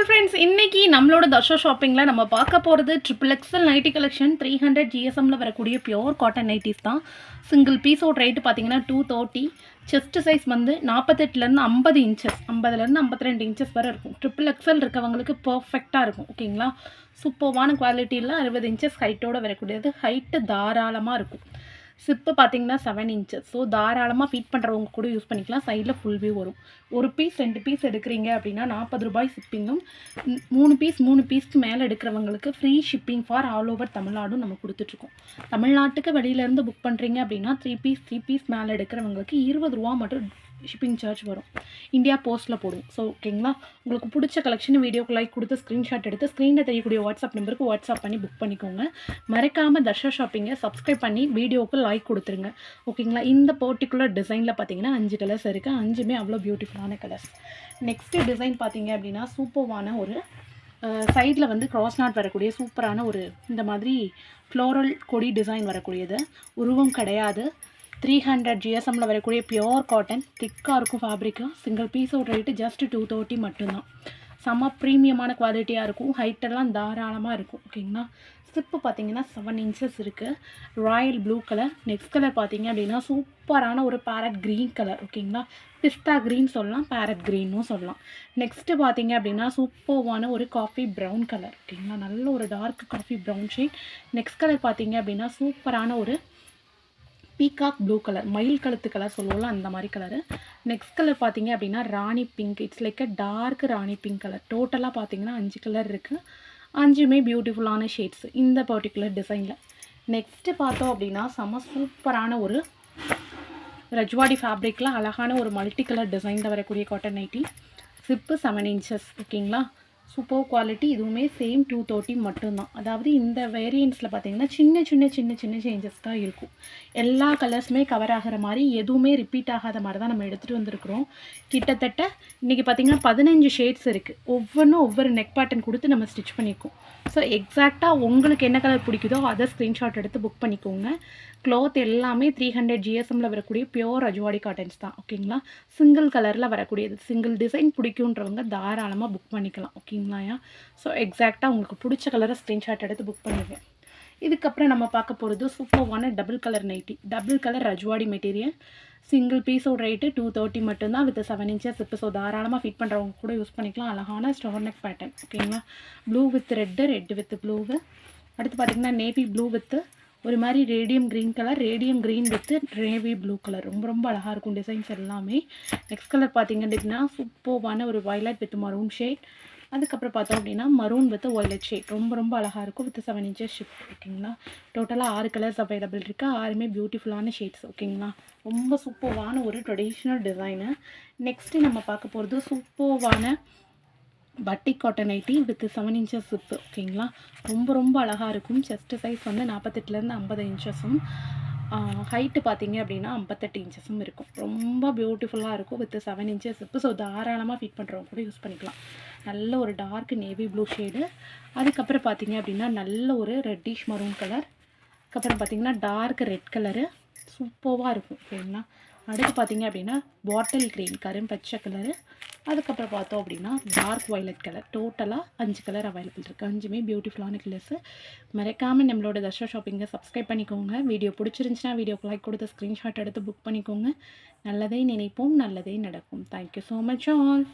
All friends இன்னைக்கு நம்மளோட தர்ஷா ஷாப்பிங்கில் நம்ம பார்க்க போகிறது triple XL nighty collection three hundred ஜிஎஸ்எம்மில் வரக்கூடிய பியோர் காட்டன் நைட்டிஸ் தான். சிங்கிள் பீஸோட ரேட்டு பார்த்தீங்கன்னா டூ தேர்ட்டி செஸ்ட் சைஸ் வந்து நாற்பத்தெட்டுலேருந்து ஐம்பது இன்ச்சஸ் ஐம்பதுலேருந்து ஐம்பத்தி ரெண்டு இன்ச்சஸ் வரை இருக்கும். ட்ரிபிள் எக்ஸல் இருக்கவங்களுக்கு பர்ஃபெக்டாக இருக்கும் ஓகேங்களா சூப்பர்வான குவாலிட்டியில் அறுபது இன்ச்சஸ் ஹைட்டோடு வரக்கூடியது. ஹைட்டு தாராளமாக இருக்கும். சிப்பு பார்த்தீங்கன்னா செவன் இன்ச்சஸ் ஸோ தாராளமாக ஃபீட் பண்ணுறவங்க கூட யூஸ் பண்ணிக்கலாம். சைடில் ஃபுல் வியூ வரும். ஒரு பீஸ் ரெண்டு பீஸ் எடுக்கிறீங்க அப்படின்னா நாற்பது ரூபாய் ஷிப்பிங்கும் மூணு பீஸ் மூணு பீஸ்க்கு மேலே எடுக்கிறவங்களுக்கு free shipping for all over தமிழ்நாடும் நம்ம கொடுத்துட்ருக்கோம். தமிழ்நாட்டுக்கு வெளியிலேருந்து புக் பண்ணுறீங்க அப்படின்னா த்ரீ பீஸ் த்ரீ பீஸ் மேலே எடுக்கிறவங்களுக்கு இருபது ரூபா மட்டும் ஷிப்பிங் சார்ஜ் வரும். இந்தியா போஸ்ட்டில் போடும். ஸோ ஓகேங்களா உங்களுக்கு பிடிச்ச கலெக்ஷன் வீடியோக்கு லைக் கொடுத்து ஸ்க்ரீன்ஷாட் எடுத்து ஸ்க்ரீனில் தெரியக்கூடிய வாட்ஸ்அப் நம்பருக்கு வாட்ஸ்அப் பண்ணி புக் பண்ணிக்கோங்க. மறக்காமல் தர்ஷா ஷாப்பிங்கை சப்ஸ்கிரைப் பண்ணி வீடியோவுக்கு லைக் கொடுத்துருங்க. ஓகேங்களா இந்த பர்டிகுலர் டிசைனில் பார்த்தீங்கன்னா அஞ்சு கலர்ஸ் இருக்குது அஞ்சுமே அவ்வளோ பியூட்டிஃபுல்லான கலர்ஸ் நெக்ஸ்ட்டு டிசைன் பார்த்தீங்க அப்படின்னா சூப்பர்வான ஒரு சைடில் வந்து கிராஸ் நாட் வரக்கூடிய சூப்பரான ஒரு இந்த மாதிரி ஃப்ளோரல் கொடி டிசைன் வரக்கூடியது. உருவம் கிடையாது. த்ரீ ஹண்ட்ரட் ஜிஎஸ்எம்மில் வரக்கூடிய பியோர் காட்டன் திக்காக இருக்கும் ஃபேப்ரிக்கு சிங்கிள் பீஸோட ரேட்டு ஜஸ்ட் டூ தேர்ட்டி மட்டும்தான். செம்ம ப்ரீமியமான குவாலிட்டியாக இருக்கும். ஹைட்டெல்லாம் தாராளமாக இருக்கும். ஓகேங்களா ஸ்டிப்பு பார்த்தீங்கன்னா செவன் இன்ச்சஸ் இருக்குது royal blue colour next colour பார்த்தீங்க அப்படின்னா சூப்பரான ஒரு பேரட் க்ரீன் கலர் ஓகேங்களா பிஸ்தா க்ரீன் சொல்லலாம் பேரட் க்ரீனும் சொல்லலாம். நெக்ஸ்ட்டு பார்த்தீங்க அப்படின்னா சூப்பர்வான ஒரு காஃபி ப்ரௌன் கலர் ஓகேங்களா நல்ல ஒரு dark coffee brown shade next colour பார்த்தீங்க அப்படின்னா சூப்பரான ஒரு பீகாக் ப்ளூ கலர் மயில் கழுத்து கலர் சொல்லுவோம்ல அந்த மாதிரி கலரு. நெக்ஸ்ட் கலர் பார்த்தீங்க அப்படின்னா rani pink it's like a dark rani pink colour டோட்டலாக பார்த்தீங்கன்னா அஞ்சு கலர் இருக்குது அஞ்சுமே பியூட்டிஃபுல்லான ஷேட்ஸ் இந்த பர்டிகுலர் டிசைனில் நெக்ஸ்ட்டு பார்த்தோம் அப்படின்னா செம சூப்பரான ஒரு ரஜ்வாடி ஃபேப்ரிக்கில் அழகான ஒரு மல்டி கலர் டிசைனில் வரக்கூடிய cotton nighty zip seven inches ஓகேங்களா சூப்பர் குவாலிட்டி இதுவுமே சேம் டூ தேர்ட்டி மட்டும்தான். அதாவது இந்த வேரியன்ஸில் பார்த்தீங்கன்னா சின்ன சின்ன சின்ன சின்ன சேஞ்சஸ் தான் இருக்கும். எல்லா கலர்ஸுமே கவர் ஆகிற மாதிரி எதுவுமே ரிப்பீட் ஆகாத மாதிரி தான் நம்ம எடுத்துகிட்டு வந்திருக்கிறோம். கிட்டத்தட்ட இன்றைக்கி பார்த்தீங்கன்னா பதினஞ்சு ஷேட்ஸ் இருக்குது ஒவ்வொன்றும் ஒவ்வொரு நெக் பேட்டர்ன் கொடுத்து நம்ம ஸ்டிச் பண்ணியிருக்கோம் ஸோ எக்ஸாக்டாக உங்களுக்கு என்ன கலர் பிடிக்குதோ அதை ஸ்க்ரீன்ஷாட் எடுத்து புக் பண்ணிக்கோங்க. க்ளாத் எல்லாமே த்ரீ ஹண்ட்ரட் ஜிஎஸ்எம்மில் வரக்கூடிய பியோர் அஜ்வாடி காட்டன்ஸ் தான் ஓகேங்களா சிங்கிள் கலரில் வரக்கூடியது. சிங்கிள் டிசைன் பிடிக்குன்றவங்க தாராளமாக புக் பண்ணிக்கலாம் ஓகேங்களாயா ஸோ எக்ஸாக்டாக உங்களுக்கு பிடிச்ச கலரை ஸ்க்ரீன்ஷாட் எடுத்து புக் பண்ணிடுவேன். இதுக்கப்புறம் நம்ம பார்க்க போகிறது சூப்பர்வான double colour nighty double colour Rajwadi material single பீஸோட ரேட்டு டூ தேர்ட்டி மட்டும்தான் வித் செவன் இன்ச்சஸ் இப்போ ஸோ தாராளமாக ஃபிட் பண்ணுறவங்க கூட யூஸ் பண்ணிக்கலாம். அழகான ஸ்டோர் நெக் பேட்டர்ன் ஓகேங்களா blue with red red with blue அடுத்து பார்த்திங்கன்னா நேவி ப்ளூ வித்து ஒரு மாதிரி radium green colour radium green with navy blue colour ரொம்ப ரொம்ப அழகாக இருக்கும் டிசைன்ஸ் எல்லாமே. நெக்ஸ்ட் கலர் பார்த்திங்க அப்படின்னா சூப்பர்வான ஒரு வயலட் வித் மரூன் ஷேட் அதுக்கப்புறம் பார்த்தோம் அப்படின்னா மரூன் வித் ஒய்லட் ஷேட் ரொம்ப ரொம்ப அழகாக இருக்கும். வித் செவன் இன்ச்சஸ் ஷிப் ஓகேங்களா? டோட்டலாக ஆறு கலர்ஸ் அவைலபிள் இருக்குது ஆறுமே பியூட்டிஃபுல்லான ஷேட்ஸ் ஓகேங்களா? ரொம்ப சூப்பர்வான ஒரு ட்ரெடிஷ்னல் டிசைனு நெக்ஸ்ட்டு நம்ம பார்க்க போகிறது சூப்பர்வான பட்டி cotton nighty with seven inches zip ஓகேங்களா? ரொம்ப ரொம்ப அழகாக இருக்கும். செஸ்ட் சைஸ் வந்து நாற்பத்தெட்டுலேருந்து ஐம்பது இன்ச்சஸும் ஹைட்டு பார்த்தீங்க அப்படின்னா ஐம்பத்தெட்டு இன்ச்சஸும் இருக்கும். ரொம்ப பியூட்டிஃபுல்லாக இருக்கும். With seven inches zip so தாராளமாக ஃபிட் பண்ணுறவங்க கூட யூஸ் பண்ணிக்கலாம். நல்ல ஒரு டார்க் நேவி ப்ளூ ஷேடு அதுக்கப்புறம் பார்த்தீங்க அப்படின்னா நல்ல ஒரு ரெட்டிஷ் மரூன் கலர் அதுக்கப்புறம் பார்த்தீங்கன்னா டார்க் ரெட் கலரு சூப்பராக இருக்கும் ஓகேங்களா அடுத்து பார்த்தீங்க அப்படின்னா பாட்டில் க்ரீன் கரும் பச்சை கலரு அதுக்கப்புறம் பார்த்தோம் அப்படின்னா டார்க் வயலட் கலர் டோட்டலாக அஞ்சு கலர் அவைலபிள் இருக்குது அஞ்சுமே பியூட்டிஃபுல்லான கலர்ஸு மறக்காமல் நம்மளோட தர்ஷா ஷாப்பிங்கை சப்ஸ்கிரைப் பண்ணிக்கோங்க. வீடியோ பிடிச்சிருந்துச்சின்னா வீடியோக்கு லைக் கொடுத்து ஸ்க்ரீன்ஷாட் எடுத்து புக் பண்ணிக்கோங்க. நல்லதே நினைப்போம் நல்லதே நடக்கும். Thank you so much all